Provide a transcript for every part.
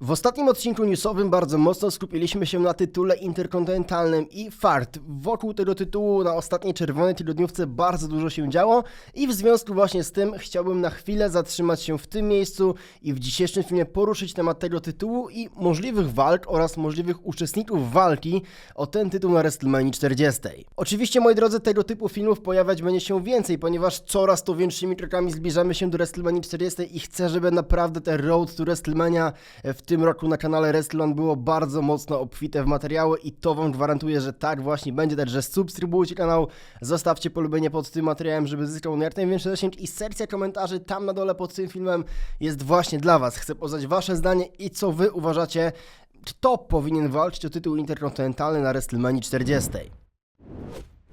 W ostatnim odcinku newsowym bardzo mocno skupiliśmy się na tytule interkontynentalnym i fakt. Wokół tego tytułu na ostatniej czerwonej tygodniówce bardzo dużo się działo i w związku właśnie z tym chciałbym na chwilę zatrzymać się w tym miejscu i w dzisiejszym filmie poruszyć temat tego tytułu i możliwych walk oraz możliwych uczestników walki o ten tytuł na WrestleMania 40. Oczywiście moi drodzy, tego typu filmów pojawiać będzie się więcej, ponieważ coraz to większymi krokami zbliżamy się do WrestleMania 40 i chcę, żeby naprawdę te Road to WrestleMania w tym roku na kanale WrestleOne było bardzo mocno obfite w materiały i to wam gwarantuję, że tak właśnie będzie, także subskrybujcie kanał, zostawcie polubienie pod tym materiałem, żeby zyskał on jak największy zasięg i sekcja komentarzy tam na dole pod tym filmem jest właśnie dla was. Chcę poznać wasze zdanie i co wy uważacie, kto powinien walczyć o tytuł interkontynentalny na WrestleMania 40.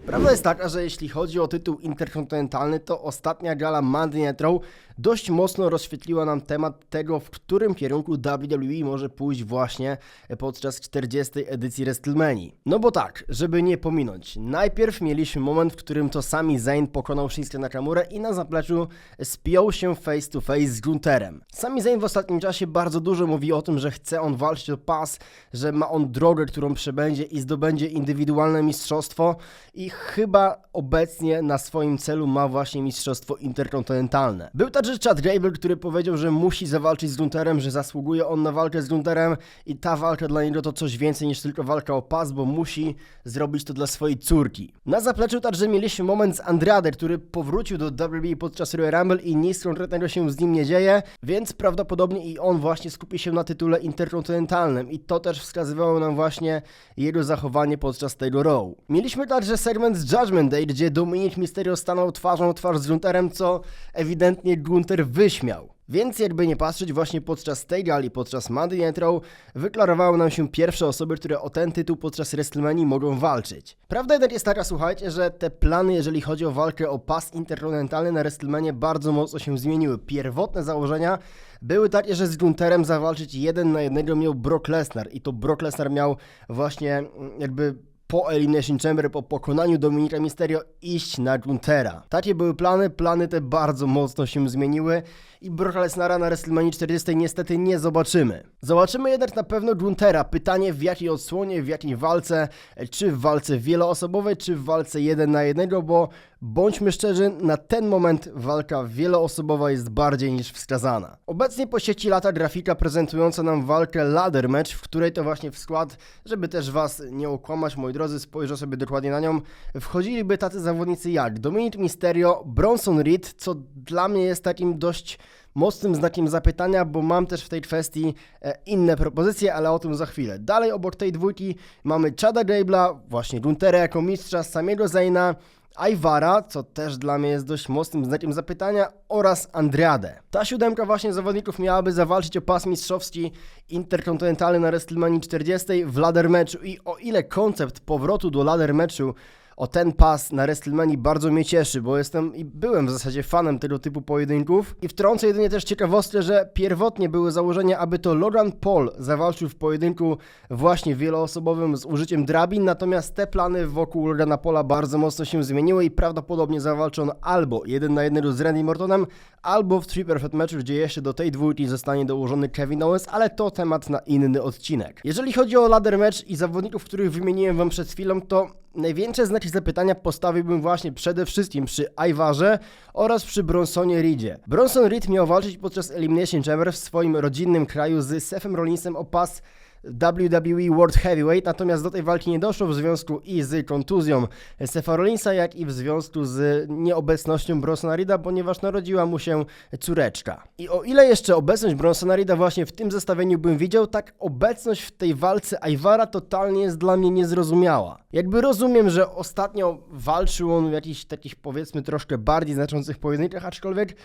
Prawda jest taka, że jeśli chodzi o tytuł interkontynentalny, to ostatnia gala Monday Night Raw dość mocno rozświetliła nam temat tego, w którym kierunku WWE może pójść właśnie podczas 40. edycji WrestleMania. No bo tak, żeby nie pominąć, najpierw mieliśmy moment, w którym to Sami Zayn pokonał Shinsuke Nakamurę i na zapleczu spiął się face to face z Gunterem. Sami Zayn w ostatnim czasie bardzo dużo mówi o tym, że chce on walczyć o pas, że ma on drogę, którą przebędzie i zdobędzie indywidualne mistrzostwo i chyba obecnie na swoim celu ma właśnie mistrzostwo interkontynentalne. Był także Chad Gable, który powiedział, że musi zawalczyć z Gunterem, że zasługuje on na walkę z Gunterem i ta walka dla niego to coś więcej niż tylko walka o pas, bo musi zrobić to dla swojej córki. Na zapleczu także mieliśmy moment z Andrade, który powrócił do WWE podczas Royal Rumble i nic konkretnego się z nim nie dzieje, więc prawdopodobnie i on właśnie skupi się na tytule interkontynentalnym i to też wskazywało nam właśnie jego zachowanie podczas tego Raw. Mieliśmy także segment z Judgment Day, gdzie Dominic Mysterio stanął twarzą twarz z Gunterem, co ewidentnie Gunter wyśmiał. Więc jakby nie patrzeć, właśnie podczas tej gali, podczas Monday Night Raw, wyklarowały nam się pierwsze osoby, które o ten tytuł podczas WrestleMania mogą walczyć. Prawda jednak jest taka, słuchajcie, że te plany, jeżeli chodzi o walkę o pas interkontynentalny na WrestleMania, bardzo mocno się zmieniły. Pierwotne założenia były takie, że z Gunterem zawalczyć jeden na jednego miał Brock Lesnar i to Brock Lesnar miał właśnie mm, jakby po Elimination Chamber, po pokonaniu Dominika Mysterio iść na Guntera. Takie były plany, plany te bardzo mocno się zmieniły i Brocka Lesnara na WrestleMania 40 niestety nie zobaczymy. Zobaczymy jednak na pewno Guntera. Pytanie w jakiej odsłonie, w jakiej walce, czy w walce wieloosobowej, czy w walce jeden na jednego, bo bądźmy szczerzy, na ten moment walka wieloosobowa jest bardziej niż wskazana. Obecnie po sieci lata grafika prezentująca nam walkę ladder match, w której to właśnie w skład, żeby też was nie okłamać, moi drodzy, spojrzę sobie dokładnie na nią, wchodziliby tacy zawodnicy jak Dominic Mysterio, Bronson Reed, co dla mnie jest takim dość mocnym znakiem zapytania, bo mam też w tej kwestii e, inne propozycje, ale o tym za chwilę. Dalej obok tej dwójki mamy Chada Gable'a, właśnie Guntera jako mistrza, samego Zayna, Iwara, co też dla mnie jest dość mocnym znakiem zapytania, oraz Andrade. Ta siódemka właśnie zawodników miałaby zawalczyć o pas mistrzowski interkontynentalny na WrestleMania 40 w ladder matchu i o ile koncept powrotu do ladder matchu o ten pas na WrestleMania bardzo mnie cieszy, bo jestem i byłem w zasadzie fanem tego typu pojedynków. I wtrącę jedynie też ciekawostkę, że pierwotnie były założenia, aby to Logan Paul zawalczył w pojedynku właśnie wieloosobowym z użyciem drabin, natomiast te plany wokół Logana Paula bardzo mocno się zmieniły i prawdopodobnie zawalczy on albo jeden na jednego z Randy Mortonem, albo w Three Perfect Match, gdzie jeszcze do tej dwójki zostanie dołożony Kevin Owens, ale to temat na inny odcinek. Jeżeli chodzi o ladder match i zawodników, których wymieniłem wam przed chwilą, to największe znaki zapytania postawiłbym właśnie przede wszystkim przy Iwarze oraz przy Bronsonie Reedzie. Bronson Reed miał walczyć podczas Elimination Chamber w swoim rodzinnym kraju z Sethem Rollinsem o pas WWE World Heavyweight, natomiast do tej walki nie doszło w związku i z kontuzją Setha Rollinsa, jak i w związku z nieobecnością Bronsona Reeda, ponieważ narodziła mu się córeczka. I o ile jeszcze obecność Bronsona Reeda właśnie w tym zestawieniu bym widział, tak obecność w tej walce Iwara totalnie jest dla mnie niezrozumiała. Jakby rozumiem, że ostatnio walczył on w jakichś takich powiedzmy troszkę bardziej znaczących pojedynkach, aczkolwiek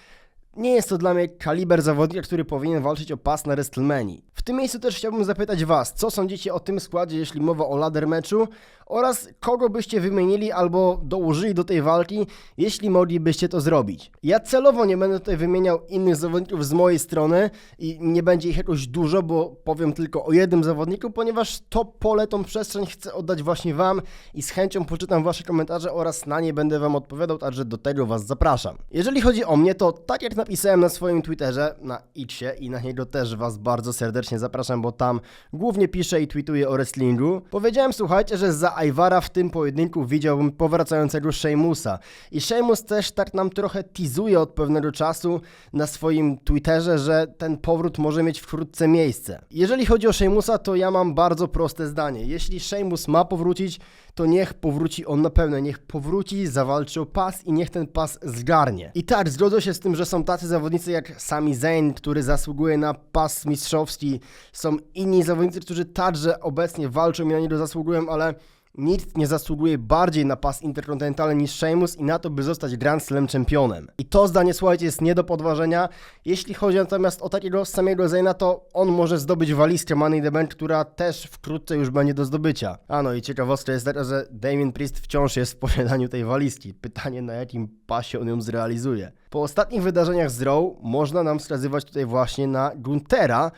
nie jest to dla mnie kaliber zawodnika, który powinien walczyć o pas na WrestleMania. W tym miejscu też chciałbym zapytać Was, co sądzicie o tym składzie, jeśli mowa o ladder meczu oraz kogo byście wymienili albo dołożyli do tej walki, jeśli moglibyście to zrobić. Ja celowo nie będę tutaj wymieniał innych zawodników z mojej strony i nie będzie ich jakoś dużo, bo powiem tylko o jednym zawodniku, ponieważ to pole, tą przestrzeń chcę oddać właśnie Wam i z chęcią poczytam Wasze komentarze oraz na nie będę Wam odpowiadał, także do tego Was zapraszam. Jeżeli chodzi o mnie, to tak jak na napisałem na swoim Twitterze, na Xie i na niego też was bardzo serdecznie zapraszam, bo tam głównie piszę i tweetuję o wrestlingu. Powiedziałem, słuchajcie, że za Iwara w tym pojedynku widziałbym powracającego Sheamusa. I Sheamus też tak nam trochę teasuje od pewnego czasu na swoim Twitterze, że ten powrót może mieć wkrótce miejsce. Jeżeli chodzi o Sheamusa, to ja mam bardzo proste zdanie. Jeśli Sheamus ma powrócić, to niech powróci on na pewno, niech powróci, zawalczy o pas i niech ten pas zgarnie. I tak, zgodzę się z tym, że są tacy zawodnicy jak Sami Zayn, który zasługuje na pas mistrzowski, są inni zawodnicy, którzy także obecnie walczą i na niego zasługują, ale Nikt nie zasługuje bardziej na pas interkontynentalny niż Sheamus i na to, by zostać Grand Slam czempionem. I to zdanie, słuchajcie, jest nie do podważenia. Jeśli chodzi natomiast o takiego samego Zayna, to on może zdobyć walizkę Money the Bank, która też wkrótce już będzie do zdobycia. A no i ciekawostka jest taka, że Damien Priest wciąż jest w posiadaniu tej walizki. Pytanie, na jakim pasie on ją zrealizuje. Po ostatnich wydarzeniach z Raw można nam wskazywać tutaj właśnie na Guntera,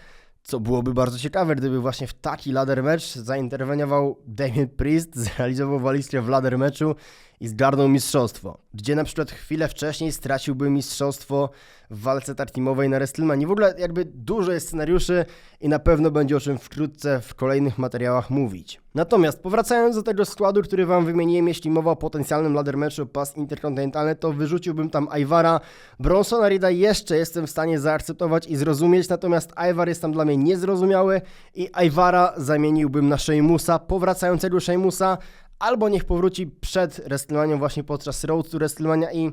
co byłoby bardzo ciekawe, gdyby właśnie w taki ladder match zainterweniował Damien Priest, zrealizował walizkę w ladder matchu i zgarnął mistrzostwo. Gdzie na przykład chwilę wcześniej straciłby mistrzostwo w walce tartimowej na WrestleMania. W ogóle jakby dużo jest scenariuszy i na pewno będzie o czym wkrótce w kolejnych materiałach mówić. Natomiast powracając do tego składu, który wam wymieniłem, jeśli mowa o potencjalnym ladder matchu pas interkontynentalny, to wyrzuciłbym tam Iwara. Bronsona Rida jeszcze jestem w stanie zaakceptować i zrozumieć, natomiast Ivar jest tam dla mnie niezrozumiały i Iwara zamieniłbym na Sheamusa, powracającego Sheamusa, albo niech powróci przed WrestleMania właśnie podczas Road to WrestleMania i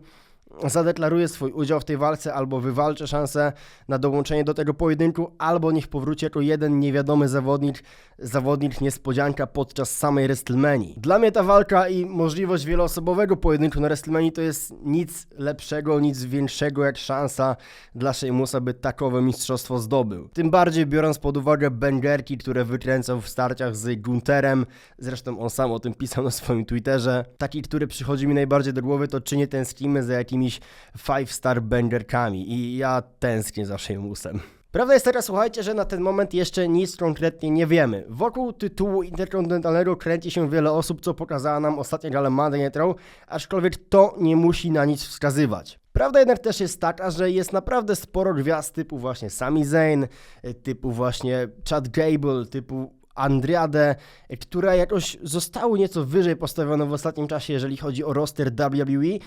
zadeklaruje swój udział w tej walce, albo wywalczy szansę na dołączenie do tego pojedynku, albo niech powróci jako jeden niewiadomy zawodnik, zawodnik niespodzianka podczas samej WrestleMania. Dla mnie ta walka i możliwość wieloosobowego pojedynku na WrestleMania to jest nic lepszego, nic większego jak szansa dla Sheamusa, by takowe mistrzostwo zdobył. Tym bardziej biorąc pod uwagę bęgerki, które wykręcał w starciach z Gunterem, zresztą on sam o tym pisał na swoim Twitterze. Taki, który przychodzi mi najbardziej do głowy, to czy nie tęsknimy za jakimiś five star bangerkami i ja tęsknię za Sheamusem. Prawda jest taka, słuchajcie, że na ten moment jeszcze nic konkretnie nie wiemy. Wokół tytułu interkontynentalnego kręci się wiele osób, co pokazała nam ostatnia gala Monday Night Raw, aczkolwiek to nie musi na nic wskazywać. Prawda jednak też jest taka, że jest naprawdę sporo gwiazd typu właśnie Sami Zayn, typu właśnie Chad Gable, typu Andriade, które jakoś zostały nieco wyżej postawione w ostatnim czasie, jeżeli chodzi o roster WWE.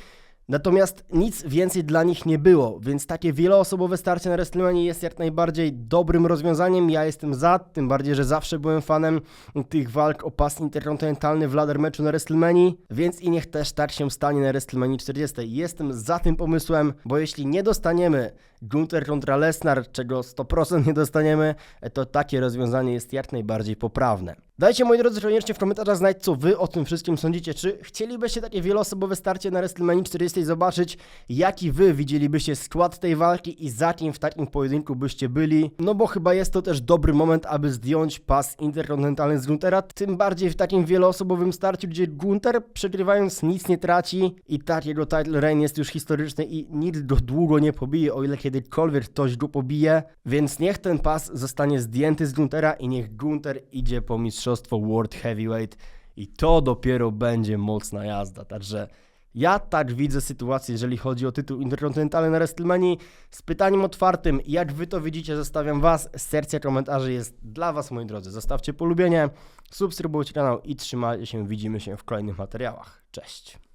Natomiast nic więcej dla nich nie było, więc takie wieloosobowe starcie na WrestleMania jest jak najbardziej dobrym rozwiązaniem. Ja jestem za, tym bardziej, że zawsze byłem fanem tych walk o pas interkontynentalny w ladder meczu na WrestleMania, więc i niech też tak się stanie na WrestleMania 40. Jestem za tym pomysłem, bo jeśli nie dostaniemy Gunther kontra Lesnar, czego 100% nie dostaniemy, to takie rozwiązanie jest jak najbardziej poprawne. Dajcie moi drodzy koniecznie w komentarzach znać, co wy o tym wszystkim sądzicie. Czy chcielibyście takie wieloosobowe starcie na WrestleMania 40 zobaczyć? Jaki wy widzielibyście skład tej walki i za kim w takim pojedynku byście byli? No bo chyba jest to też dobry moment, aby zdjąć pas interkontynentalny z Guntera, tym bardziej w takim wieloosobowym starciu, gdzie Gunter przegrywając nic nie traci i tak jego title reign jest już historyczny i nikt go długo nie pobije, o ile kiedykolwiek ktoś go pobije, więc niech ten pas zostanie zdjęty z Guntera i niech Gunter idzie po mistrzostwo World Heavyweight i to dopiero będzie mocna jazda, także ja tak widzę sytuację, jeżeli chodzi o tytuł interkontynentalny na WrestleMania. Z pytaniem otwartym, jak wy to widzicie, zostawiam was. Serce komentarzy jest dla was, moi drodzy. Zostawcie polubienie, subskrybujcie kanał i trzymajcie się. Widzimy się w kolejnych materiałach. Cześć.